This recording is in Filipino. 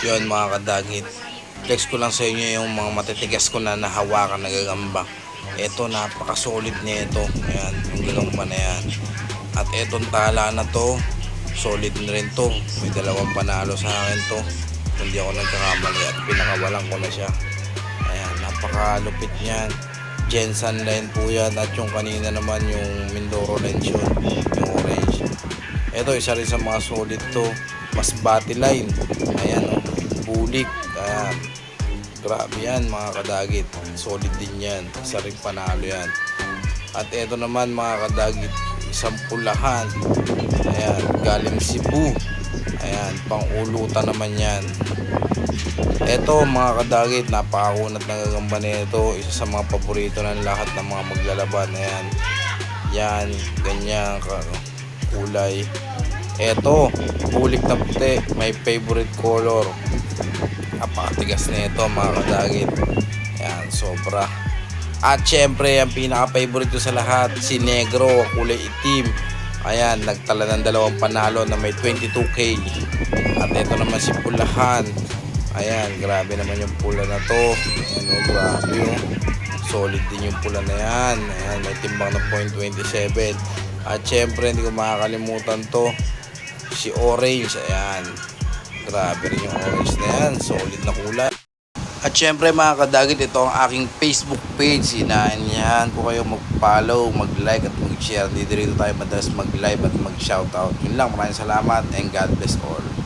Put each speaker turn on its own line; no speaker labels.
Yun mga kadagit. Flex ko lang sa inyo yung mga matitigas ko na nahawakan na gagamba. Ito napaka-solid nito. Ayan, yung gagamba na yan. At etong tala na to, solid na rin to. May dalawang panalo sa akin to. Hindi ako nagkakamali at pinakawalan ko na siya. Ayan, napakalupit niyan. Jensen line po yan at yung kanina naman yung Mindoro lens yun, yung orange. Ito isa rin sa mga solid to. Mas bati line. Ayan o. Bulik. Ayan. Grabe yan mga kadagit. Solid din yan. Isa rin panalo yan. At ito naman mga kadagit. Isang pulahan. Ayan. Galing Cebu. Ayan. Pangulutan naman yan. Ito mga kadagit. Napakakunat na gagamba. Isa sa mga paborito ng lahat ng mga maglalaban. Ayan. Yan. Ganyan. Kulay. Eto, bulik na puti. May favorite color. Napakatigas na ito mga kadagit. Ayan, sobra. At syempre, ang pinaka-favorite ko sa lahat, si Negro, kulay itim. Ayan, nagtala ng dalawang panalo na may 22k. At ito naman si Pulahan. Ayan, grabe naman yung pula na to. Ayan, oh, grabe yung solid din yung pula na yan. Ayan, may timbang na 0.27. At syempre, hindi ko makakalimutan to. Si Orange, ayan. Grabe rin yung orange na yan. Solid na kulay. At syempre mga kadagit, ito ang aking Facebook page. Inaanyahan ko kayo mag-follow, mag-like at mag-share. Dito rito tayo madalas mag-live at mag-shoutout. Yun lang, maraming salamat and God bless all.